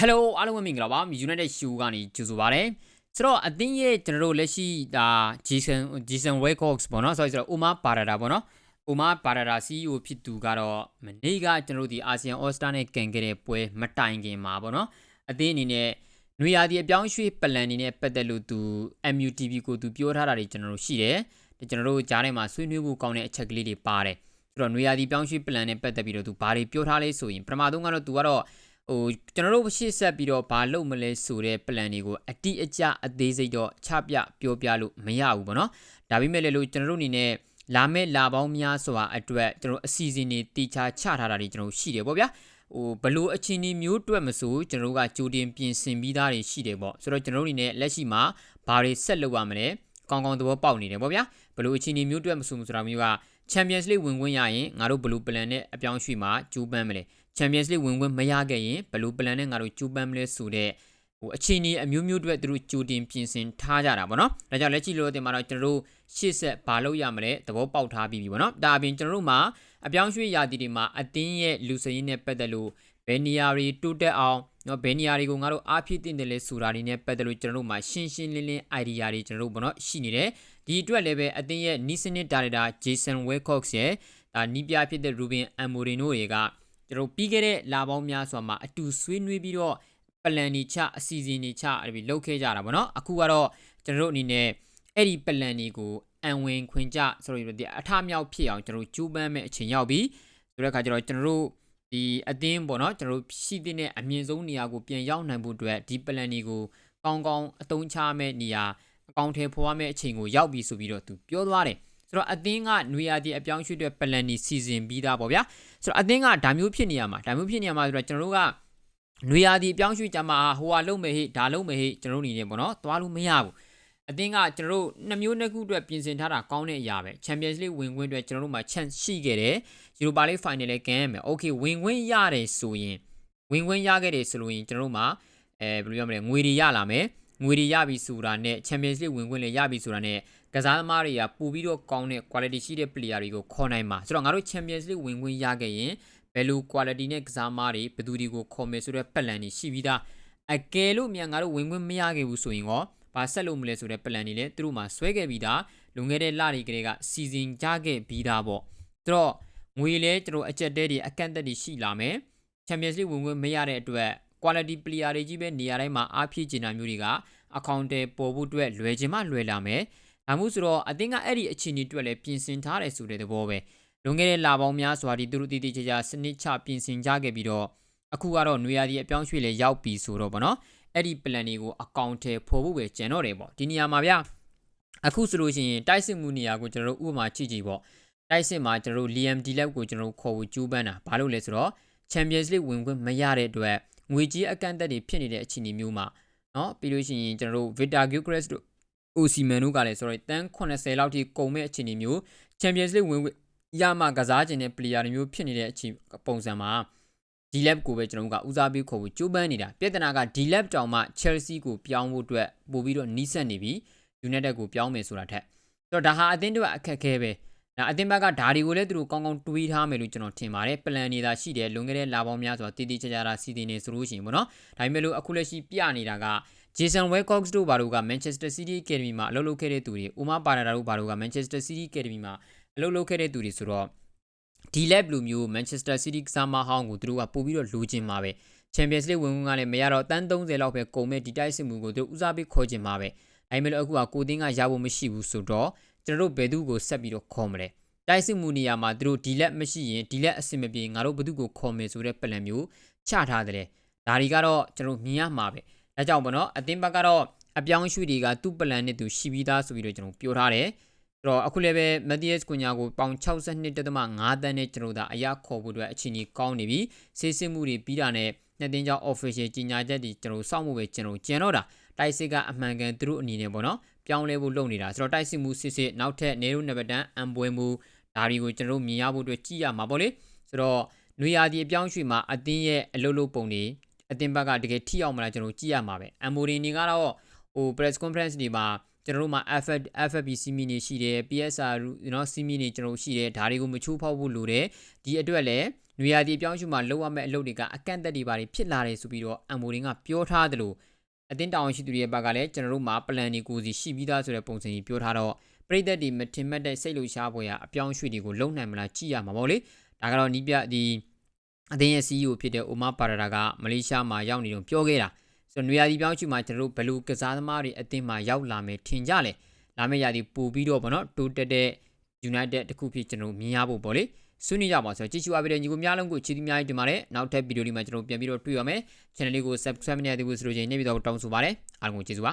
Hello အားလုံးပဲမင်္ဂလာပါ United Show ကနေကြိုဆိုပါရစေဆိုတော့အသင်းရဲ့ကျွန်တော်တို့လက်ရှိဒါ Jason Jason Wilcox ပေါ့နော်ဆိုတော့ Omar Parada ပေါ့နော် Omar Parada CEO ဖြစ်သူကတော့မနေ့ကကျွန်တော်တို့ဒီ ASEAN All Star နဲ့ကန်ခဲ့တဲ့ပွဲမတိုင်ခင်မှာပေါ့နော်အသင်းအနေနဲ့နွေရာသီအပြောင်းရွှေ့ပလန်နေနဲ့ပတ်သက်လို့သူ MUTV ကိုသူပြောထားတာတွေကျွန်တော်တို့ရှိတယ်ကျွန်တော်တို့ကြားထဲမှာဆွေးနွေးဖို့ကောင်းတဲ့အချက်ကလေးတွေပါတယ်ဆိုတော့နွေရာသီပြောင်းရွှေ့ပလန်နဲ့ပတ်သက်ပြီးတော့သူဘာတွေပြောထားလဲဆိုရင်ပထမဆုံးကတော့သူကတော့ ဟိုကျွန်တော်တို့ရှေ့ဆက်ပြီးတော့ဘာလုပ်မလဲဆိုတဲ့ plan တွေကိုအတိအကျအသေးစိတ်တော့ချပြပြောပြလို့မရဘူးပေါ့နော်ဒါပေမဲ့လည်းလို့ကျွန်တော်တို့အနေနဲ့လာမဲ့လာပေါင်းများစွာအတွက်ကျွန်တော်အစီအစဉ်တွေတီချာချထားတာတွေကျွန်တော်ရှိတယ်ပေါ့ဗျာဟိုဘလို့အချင်းဒီမျိုးတွက်မဆိုကျွန်တော်တို့ကကြိုတင်ပြင်ဆင်ပြီးသားတွေရှိတယ်ပေါ့ဆိုတော့ကျွန်တော်တို့အနေနဲ့လက်ရှိမှာဘာတွေဆက်လုပ်ရမလဲကောင်းကောင်းသဘောပေါက်နေတယ်ပေါ့ဗျာဘလို့အချင်းဒီမျိုးတွက်မဆိုဆိုတာမျိုးက Champions League ဝင်ခွင့်ရရင်ငါတို့ဘလို့ plan နဲ့အပြောင်းရွှေ့မှာကျိုးပန်းမလဲ Champions League ဝင်ခွင့်မရခဲ့ရင်ဘယ်လို plan နဲ့ငါတို့ကျိုးပန်းမလဲဆိုတဲ့ဟိုအခြေအနေအမျိုးမျိုးတွေသူတို့ကြိုတင်ပြင်ဆင်ထားကြတာပေါ့နော်။ဒါကြောင့်လက်ရှိလိုတင်မှာတော့ကျွန်တော်တို့ရှေ့ဆက်ဘာလုပ်ရမလဲသဘောပေါက်ထားပြီးပြီပေါ့နော်။ဒါအပြင်ကျွန်တော်တို့မှာအပြောင်းရွှေ့ရာသီတွေမှာအတင်းရဲ့လူစရင်းနဲ့ပတ်သက်လို့ဘယ်နေရာတွေတိုးတက်အောင်နော်ဘယ်နေရာတွေကိုငါတို့အားဖြည့်တင်တယ်လဲဆိုတာတွေနဲ့ပတ်သက်လို့ကျွန်တော်တို့မှာရှင်းရှင်းလင်းလင်း idea တွေကျွန်တော်တို့ဘောနော်ရှိနေတယ်ဒီအတွက်လည်းပဲအတင်းရဲ့နီးစနစ်ဒါရိုက်တာ Jason Wilcox ရဲ့ဒါနီးပြဖြစ်တဲ့ Ruben Amorim တို့တွေက ကျွန်တော်ပြီးခဲ့တဲ့လာပေါင်းများစွာမှာအတူဆွေးနွေးပြီးတော့ပလန်နေချအစီအစဉ်နေချအဲ့ဒီလုပ်ခဲ့ကြတာပေါ့နော်အခုကတော့ကျွန်တော်တို့အနေနဲ့အဲ့ဒီပလန်တွေကိုအံဝင်ခွင်ကြဆိုတော့ဒီအထမြောက်ဖြစ်အောင်ကျွန်တော်ကျူးပန်းမဲ့အချိန်ရောက်ပြီဆိုတဲ့အခါကျတော့ကျွန်တော်တို့ဒီအသင်းပေါ့နော်ကျွန်တော်တို့ရှိတဲ့အမြင့်ဆုံးနေရာကိုပြန်ရောက်နိုင်ဖို့အတွက်ဒီပလန်တွေကိုကောင်းကောင်းအသုံးချမဲ့နေရာအကောင့်ထဲဖော်ရမယ့်အချိန်ကိုရောက်ပြီဆိုပြီးတော့သူပြောသွားတယ် ဆိုတော့အသင်းကနွေရာသီအပြောင်းရွှေ့တဲ့ပလန်နီစီစဉ်ပြီးသားပေါ့ဗျာဆိုတော့အသင်းကဒါမျိုးဖြစ်နေရမှာဒါမျိုးဖြစ်နေရမှာဆိုတော့ကျွန်တော်တို့ကနွေရာသီအပြောင်းရွှေ့ကြမှာဟိုဟာလုံးမယ်ဟိဒါလုံးမယ်ဟိကျွန်တော်တို့နေနေပေါ့နော်သွားလို့မရဘူးအသင်းကကျွန်တော်တို့နှစ်မျိုးနှစ်ခုအတွက်ပြင်ဆင်ထားတာကောင်းတဲ့အရာပဲ Champions League ဝင်ခွင့်အတွက်ကျွန်တော်တို့မှာ chance ရှိခဲ့တယ် Europa League Final လည်းကမ်းရမယ် Okay ဝင်ခွင့်ရတယ်ဆိုရင်ဝင်ခွင့်ရခဲ့တယ်ဆိုလို့ရင်ကျွန်တော်တို့မှာအဲဘယ်လိုပြောမလဲငွေတွေရလာမယ် ငွေတွေရပြီဆိုတာနဲ့ Champions League ဝင်ခွင့်လည်းရပြီဆိုတာနဲ့ကစားသမားတွေကပို့ပြီးတော့ကောင်းတဲ့ quality ရှိတဲ့ player တွေကိုခေါ်နိုင်မှာဆိုတော့ငါတို့ Champions League ဝင်ခွင့်ရခဲ့ရင်ဘယ်လို quality နဲ့ကစားသမားတွေဘယ်သူတွေကိုခေါ်မယ်ဆိုတဲ့ပတ်လန်တွေရှိပြီးသားအကယ်လို့မြန်ငါတို့ဝင်ခွင့်မရခဲ့ဘူးဆိုရင်ရောဘာဆက်လုပ်မလဲဆိုတဲ့ plan တွေလည်းသူတို့မှဆွဲခဲ့ပြီးသားလွန်ခဲ့တဲ့လတွေကလေးကစီစဉ်ကြခဲ့ပြီးသားပေါ့သူတော့ငွေလဲကျွန်တော်အကြက်တဲတွေအကန့်အသတ်တွေရှိလာမယ် Champions League ဝင်ခွင့်မရတဲ့အတွက် quality player တွေကြီးပဲနေရာတိုင်းမှာအားဖြည့်ချင်တာမျိုးတွေကအကောင့်တွေပေါ်ဖို့အတွက်လွယ်ချင်မှလွယ်လာမယ်။ဒါမှမဟုတ်ဆိုတော့အသင်းကအဲ့ဒီအခြေအနေအတွက်လည်းပြင်ဆင်ထားတယ်ဆိုတဲ့သဘောပဲ။လွန်ခဲ့တဲ့လပေါင်းများစွာဒီသူတို့တည်တည်ချာချာစနစ်ချပြင်ဆင်ကြခဲ့ပြီးတော့အခုကတော့နွေရာသီအပြောင်းရွှေ့လေရောက်ပြီဆိုတော့ဗောနော်။အဲ့ဒီ plan တွေကိုအကောင့်ထဲပေါ်ဖို့ပဲကြံတော့တယ်ပေါ့။ဒီနေရာမှာဗျာအခုဆိုလို့ရှိရင်တိုက်စစ်မှုနေရာကိုကျွန်တော်တို့ဥပမာကြည့်ကြည့်ပေါ့။တိုက်စစ်မှာကျွန်တော်တို့ Liam Delap ကိုကျွန်တော်တို့ခေါ်ဖို့ကြိုးပမ်းတာဘာလို့လဲဆိုတော့ Champions League ဝင်ခွင့်မရတဲ့အတွက် ငွေကြေးအကန့်အသတ်တွေဖြစ်နေတဲ့အခြေအနေမျိုးမှာနော်ပြီးလို့ရှိရင်ကျွန်တော်တို့ Victor Gyökeres တို့ Osimhen တို့ကလည်းဆိုတော့တန်း80လောက်ထိကုန်မဲ့အခြေအနေမျိုး Champions League ဝင်ရမှကစားခြင်းတဲ့ player တွေမျိုးဖြစ်နေတဲ့အခြေပုံစံမှာ D-Lab ကိုပဲကျွန်တော်တို့ကဦးစားပေးခေါ်ဖို့ကြိုးပမ်းနေတာပြဿနာက D-Lab တောင်မှ Chelsea ကိုပြောင်းဖို့အတွက်ပို့ပြီးတော့နီးစပ်နေပြီ United ကိုပြောင်းမယ်ဆိုတာထက်ဆိုတော့ဒါဟာအသင်းတို့အခက်အခဲပဲ ဒါအသင်းဘက်ကဓာဒီကိုလည်းသူတို့ကောင်းကောင်းတွေးထားမယ်လို့ကျွန်တော်ထင်ပါတယ်ပလန်နေတာရှိတယ်လွန်ခဲ့တဲ့လာပေါင်းများစွာတည်တည်ချာချာတာစီတင်နေဆိုလို့ရှိရင်ပေါ့နော်ဒါပေမဲ့လို့အခုလက်ရှိပြနေတာက Jason Wilcox တို့ဘာလို့က Manchester City Academy မှာအလုပ်လုပ်ခဲ့တဲ့သူတွေ Uma Parada တို့ဘာလို့က Manchester City Academy မှာအလုပ်လုပ်ခဲ့တဲ့သူတွေဆိုတော့ဒီ lab လူမျိုး Manchester City ကစားမဟောင်းကိုသူတို့ကပို့ပြီးတော့လိုချင်မှာပဲ Champions League ဝင်ဝင်ကလည်းမရတော့တန်း30လောက်ပဲကုန်မဲ့ဒီတိုက်စစ်မှုကိုသူတို့ဦးစားပေးခေါ်ချင်မှာပဲအဲမဲ့လို့အခုကကိုတင်းကရဖို့မရှိဘူးဆိုတော့ ကျွန်တော်တို့ဘယ်သူကိုဆက်ပြီးတော့ခေါ်မလဲတိုက်စစ်မှုနေရာမှာသူတို့ဒီလက်မရှိရင်ဒီလက်အဆင်မပြေငါတို့ဘသူကိုခေါ်မယ်ဆိုတဲ့ပလန်မျိုးချထားတယ်ဒါတွေကတော့ကျွန်တော်မြင်ရမှာပဲဒါကြောင့်ပေါ့နော်အသင်းဘက်ကတော့အပြောင်းရွှေ့တွေကသူ့ပလန်နဲ့သူရှိပြီးသားဆိုပြီးတော့ကျွန်တော်ပြောထားတယ်အဲ့တော့အခုလည်းပဲ Matthias Cunha ကိုပေါင်62.5တန်းနဲ့ကျွန်တော်ဒါအရာခေါ်ဖို့အတွက်အချိန်ကြီးကောင်းနေပြီဆေးစစ်မှုတွေပြီးတာနဲ့ နှစ်သိန်းကျောင်း official ကြီးညာချက်ဒီကျွန်တော်စောင့်မှုပဲကျွန်တော်ကျင်တော့တာတိုက်စစ်ကအမှန်ကန်သူတို့အနေနဲ့ပေါ့နော်ပြောင်းလဲဖို့လုပ်နေတာဆိုတော့တိုက်စစ်မှုစစ်စစ်နောက်ထပ်နေရုနံပါတ်တန်အံပွဲမှုဒါတွေကိုကျွန်တော်မြင်ရဖို့အတွက်ကြည့်ရမှာပေါ့လေဆိုတော့နွေရာသီအပြောင်းရွှေ့မှာအတင်းရဲ့အလုပ်လုပ်ပုံတွေအတင်းဘက်ကတကယ်ထိအောင်မလားကျွန်တော်ကြည့်ရမှာပဲအံမိုရီနေကတော့ဟို press conference တွေမှာကျွန်တော်တို့မှာ FF FFB စီမီနေရှိတယ် PSR you know စီမီနေကျွန်တော်ရှိတယ်ဒါတွေကိုမချိုးဖောက်ဖို့လိုတယ်ဒီအတွက်လည်း နွေရာသီအပြောင်းအရွှေ့မှာလောက်ရမယ့်အလုပ်တွေကအကန့်အသတ်တွေပါတွေဖြစ်လာတယ်ဆိုပြီးတော့အမ်မိုရင်ကပြောထားတယ်လို့အတင်းတောင်ရှိသူတွေရဲ့ဘက်ကလည်းကျွန်တော်တို့မှာ plan တွေကိုစီရှိပြီးသားဆိုတဲ့ပုံစံကြီးပြောထားတော့ပြည်သက်တွေမထင်မှတ်တဲ့စိတ်လှုပ်ရှားပွဲရာအပြောင်းအရွှေ့တွေကိုလုံနိုင်မလားကြည့်ရမှာပေါ့လေဒါကတော့နီးပြဒီအတင်းရဲ့ CEO ဖြစ်တဲ့အိုမာပါရတာကမလေးရှားမှာရောက်နေတော့ပြောခဲ့တာဆိုတော့နွေရာသီပြောင်းအရွှေ့မှာကျွန်တော်တို့ဘယ်လိုကစားသမားတွေအတင်းမှာရောက်လာမယ်ထင်ကြလဲလာမယ့်ရာသီပို့ပြီးတော့ဗောနော်တိုးတက်တဲ့ United တခုဖြစ်ကျွန်တော်တို့မြင်ရဖို့ပေါ့လေ ဆွေးနွေးကြပါဆိုတော့ကြည့်ရှုအားပေးတဲ့ညီကိုများလုံးကိုချီးသီးများကြီးတင်ပါတယ်နောက်ထပ်ဗီဒီယိုလေးမှာကျွန်တော်တို့ပြန်ပြီးတော့တွေ့ရမယ် channel လေးကို subscribe မလုပ်သေးဘူးဆိုလို့ရှိရင်နေ့ပြီးတော့တောင်းဆိုပါတယ်အားလုံးကိုကျေးဇူးပါ